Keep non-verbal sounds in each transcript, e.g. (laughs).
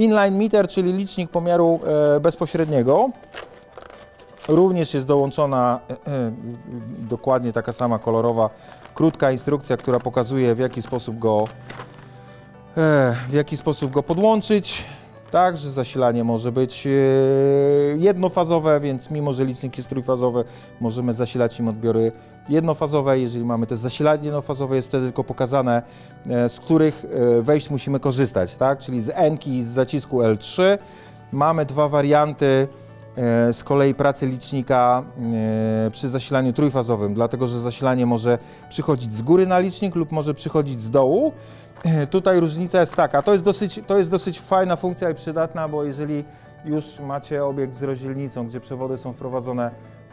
Inline meter, czyli licznik pomiaru e, bezpośredniego. Również jest dołączona e, e, dokładnie taka sama kolorowa, krótka instrukcja, która pokazuje w jaki sposób go, w jaki sposób go podłączyć. Tak, że zasilanie może być e, jednofazowe, więc mimo, że licznik jest trójfazowy, możemy zasilać im odbiory jednofazowe. Jeżeli mamy też zasilanie jednofazowe, jest wtedy tylko pokazane, e, z których e, wejść musimy korzystać, tak? czyli z N-ki i z zacisku L3. Mamy dwa warianty z kolei pracy licznika e, przy zasilaniu trójfazowym, dlatego że zasilanie może przychodzić z góry na licznik lub może przychodzić z dołu. E, Tutaj różnica jest taka, to jest dosyć, to jest dosyć fajna funkcja i przydatna, bo jeżeli już macie obiekt z rozdzielnicą, gdzie przewody są wprowadzone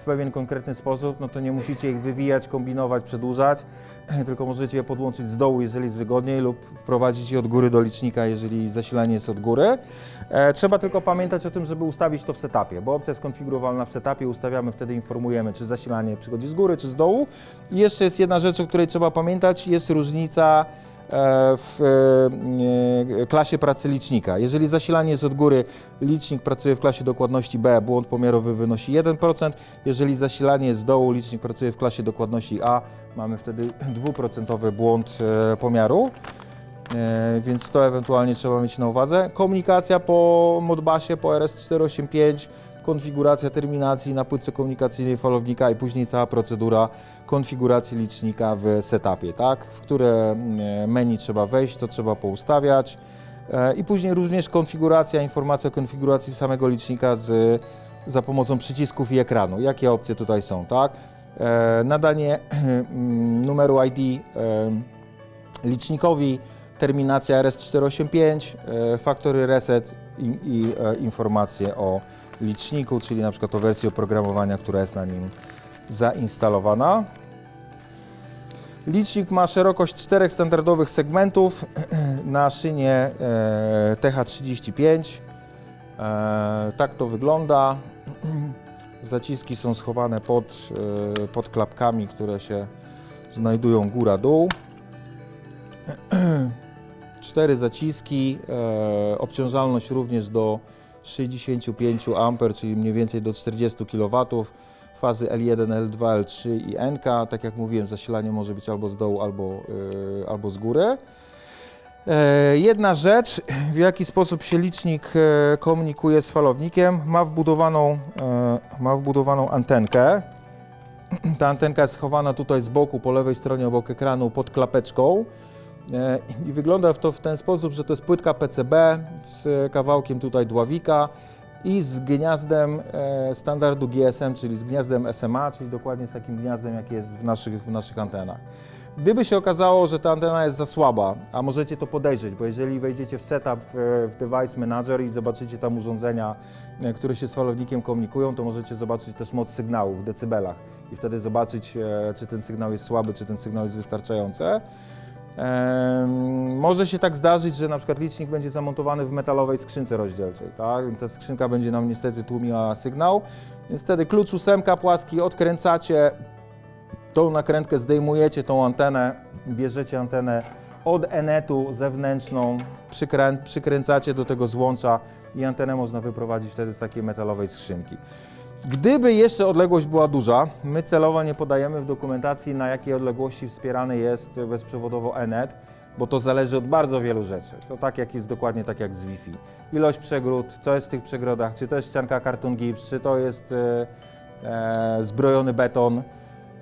pewien konkretny sposób, no to nie musicie ich wywijać, kombinować, przedłużać, (clears throat) tylko możecie je podłączyć z dołu, jeżeli jest wygodniej, lub wprowadzić je od góry do licznika, jeżeli zasilanie jest od góry. E, trzeba tylko pamiętać o tym, żeby ustawić to w setupie, bo opcja jest konfigurowalna w setupie, ustawiamy, wtedy informujemy, czy zasilanie przychodzi z góry, czy z dołu. I jeszcze jest jedna rzecz, o której trzeba pamiętać, jest różnica e, w e, klasie pracy licznika. Jeżeli zasilanie jest od góry, licznik pracuje w klasie dokładności B, błąd pomiarowy wynosi 1%. Jeżeli zasilanie jest z dołu, licznik pracuje w klasie dokładności A, mamy wtedy dwuprocentowy błąd e, pomiaru. E, Więc to ewentualnie trzeba mieć na uwadze. Komunikacja po Modbasie, po RS485, konfiguracja terminacji na płytce komunikacyjnej falownika i później cała procedura konfiguracji licznika w setupie, tak? w które e, menu trzeba wejść, co trzeba poustawiać E, i później również konfiguracja, informacja o konfiguracji samego licznika z, za pomocą przycisków i ekranu. Jakie opcje tutaj są, tak? E, Nadanie (clears throat) mm, numeru ID e, licznikowi, terminacja RS485, e, factory reset i, i informacje o liczniku, czyli na przykład o wersji oprogramowania, która jest na nim zainstalowana. Licznik ma szerokość czterech standardowych segmentów (clears throat) na szynie e, TH35. E, tak to wygląda. (clears throat) Zaciski są schowane pod, e, pod klapkami, które się znajdują góra-dół. (clears throat) Cztery zaciski, obciążalność również do 65 A, czyli mniej więcej do 40 kW. Fazy L1, L2, L3 i NK. Tak jak mówiłem, zasilanie może być albo z dołu, albo, e, albo z góry. E, Jedna rzecz, w jaki sposób się licznik e, komunikuje z falownikiem, ma wbudowaną, ma wbudowaną antenkę. (clears throat) Ta antenka jest schowana tutaj z boku, po lewej stronie obok ekranu, pod klapeczką. E, I wygląda to w ten sposób, że to jest płytka PCB z kawałkiem tutaj dławika i z gniazdem e, standardu GSM, czyli z gniazdem SMA, czyli dokładnie z takim gniazdem, jak jest w naszych, w naszych antenach. Gdyby się okazało, że ta antena jest za słaba, a możecie to podejrzeć, bo jeżeli wejdziecie w setup w, Device Manager i zobaczycie tam urządzenia, e, które się z falownikiem komunikują, to możecie zobaczyć też moc sygnału w decybelach i wtedy zobaczyć, czy ten sygnał jest słaby, czy ten sygnał jest wystarczający. Może się tak zdarzyć, że na przykład licznik będzie zamontowany w metalowej skrzynce rozdzielczej, tak? Ta skrzynka będzie nam niestety tłumiła sygnał, więc wtedy klucz ósemka płaski odkręcacie, tą nakrętkę zdejmujecie, tą antenę, bierzecie antenę od enetu zewnętrzną, przykrę, przykręcacie do tego złącza i antenę można wyprowadzić wtedy z takiej metalowej skrzynki. Gdyby jeszcze odległość była duża, my celowo nie podajemy w dokumentacji, na jakiej odległości wspierany jest bezprzewodowo Enet, bo to zależy od bardzo wielu rzeczy. To tak jak jest dokładnie tak jak z Wi-Fi. Ilość przegród, co jest w tych przegrodach, czy to jest ścianka karton gips, czy to jest e, e, zbrojony beton,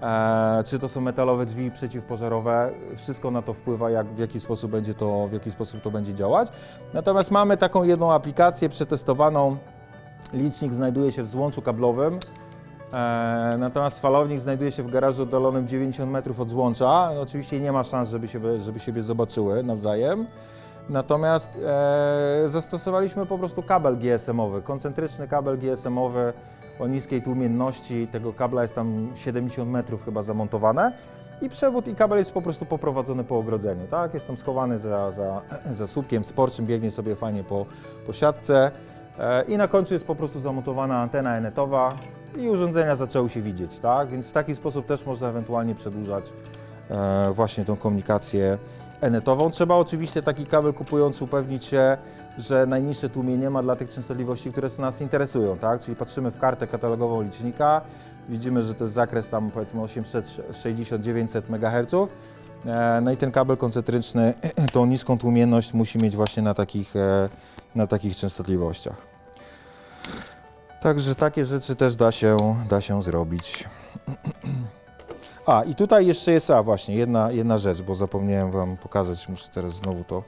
e, czy to są metalowe drzwi przeciwpożarowe. Wszystko na to wpływa, jak, w, jaki sposób będzie to, w jaki sposób to będzie działać. Natomiast mamy taką jedną aplikację przetestowaną, Licznik znajduje się w złączu kablowym, e, natomiast falownik znajduje się w garażu oddalonym 90 metrów od złącza. No, oczywiście nie ma szans, żeby siebie, żeby siebie zobaczyły nawzajem. Natomiast e, zastosowaliśmy po prostu kabel GSM-owy, koncentryczny kabel GSM-owy o niskiej tłumienności. Tego kabla jest tam 70 metrów chyba zamontowane. I przewód i kabel jest po prostu poprowadzony po ogrodzeniu, tak? Jest tam schowany za, za, za słupkiem sporczym, biegnie sobie fajnie po, po siatce. E, I na końcu jest po prostu zamontowana antena enetowa i urządzenia zaczęły się widzieć, tak? Więc w taki sposób też można ewentualnie przedłużać e, właśnie tą komunikację enetową. Trzeba oczywiście taki kabel kupując upewnić się, że najniższe tłumienie ma dla tych częstotliwości, które nas interesują, tak? Czyli patrzymy w kartę katalogową licznika, widzimy, że to jest zakres tam powiedzmy 860-900 MHz. E, No i ten kabel koncentryczny (clears throat) tą niską tłumienność musi mieć właśnie na takich, na takich częstotliwościach. Także takie rzeczy też da się, da się zrobić. (clears throat) A i tutaj jeszcze jest, a właśnie, jedna, jedna rzecz, bo zapomniałem Wam pokazać, muszę teraz znowu to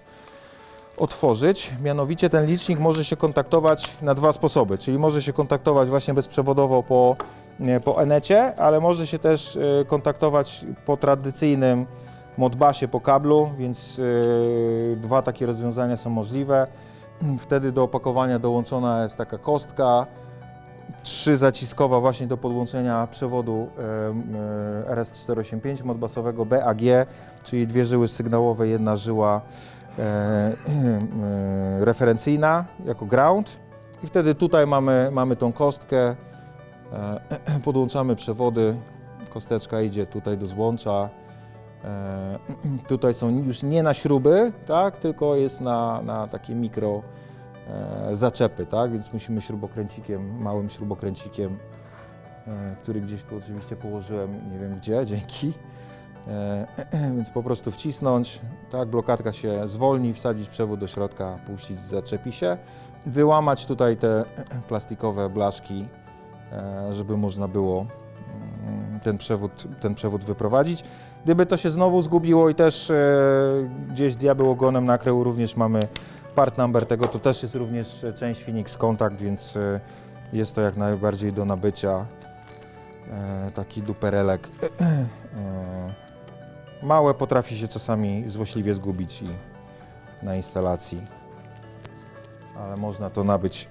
otworzyć. Mianowicie ten licznik może się kontaktować na dwa sposoby, czyli może się kontaktować właśnie bezprzewodowo po, nie, po Enecie, ale może się też y, kontaktować po tradycyjnym Modbasie po kablu, więc y, dwa takie rozwiązania są możliwe. Wtedy do opakowania dołączona jest taka kostka, trzy zaciskowa właśnie do podłączenia przewodu e, RS485 modbasowego BAG, czyli dwie żyły sygnałowe, jedna żyła e, e, referencyjna jako ground. I wtedy tutaj mamy, mamy tą kostkę, (clears throat) podłączamy przewody, kosteczka idzie tutaj do złącza, (clears throat) tutaj są już nie na śruby, tak, tylko jest na, na takie mikro e, zaczepy, tak, więc musimy śrubokręcikiem, małym śrubokręcikiem, e, który gdzieś tu oczywiście położyłem, nie wiem gdzie, (laughs) dzięki, e, (clears throat) więc po prostu wcisnąć, tak, blokadka się zwolni, wsadzić przewód do środka, puścić, zaczepi się, wyłamać tutaj te (clears throat) plastikowe blaszki, e, żeby można było ten przewód, ten przewód wyprowadzić. Gdyby to się znowu zgubiło i też e, gdzieś diabeł ogonem nakrył, również mamy part number tego, to też jest również e, część Phoenix Contact, więc e, jest to jak najbardziej do nabycia. Taki duperelek. (clears throat) Małe potrafi się czasami złośliwie zgubić i na instalacji, ale można to nabyć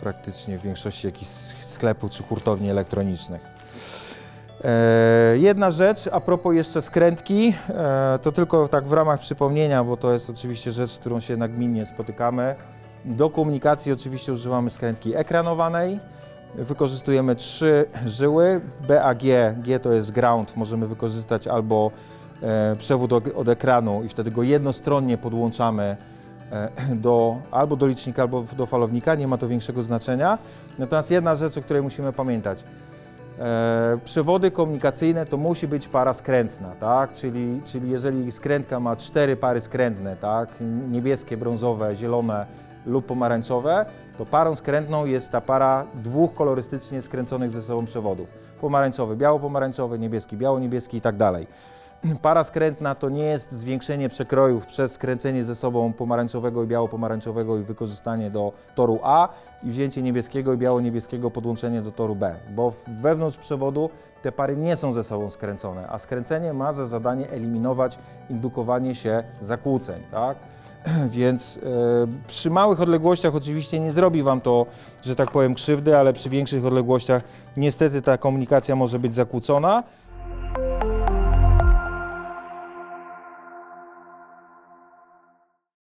praktycznie w większości jakichś sklepów czy hurtowni elektronicznych. E, Jedna rzecz, a propos jeszcze skrętki, e, to tylko tak w ramach przypomnienia, bo to jest oczywiście rzecz, z którą się nagminnie spotykamy. Do komunikacji oczywiście używamy skrętki ekranowanej. Wykorzystujemy trzy żyły. BAG, G to jest ground, możemy wykorzystać albo e, przewód od, ekranu i wtedy go jednostronnie podłączamy do, albo do licznika, albo do falownika, nie ma to większego znaczenia. Natomiast jedna rzecz, o której musimy pamiętać. E, przewody komunikacyjne to musi być para skrętna, tak? Czyli, czyli jeżeli skrętka ma cztery pary skrętne, tak? Niebieskie, brązowe, zielone lub pomarańczowe, to parą skrętną jest ta para dwóch kolorystycznie skręconych ze sobą przewodów. Pomarańczowy, biało-pomarańczowy, niebieski, biało-niebieski i tak dalej. Para skrętna to nie jest zwiększenie przekrojów przez skręcenie ze sobą pomarańczowego i biało-pomarańczowego i wykorzystanie do toru A i wzięcie niebieskiego i biało-niebieskiego podłączenie do toru B, bo wewnątrz przewodu te pary nie są ze sobą skręcone, a skręcenie ma za zadanie eliminować indukowanie się zakłóceń, tak? (clears throat) Więc e, przy małych odległościach oczywiście nie zrobi Wam to, że tak powiem, krzywdy, ale przy większych odległościach niestety ta komunikacja może być zakłócona.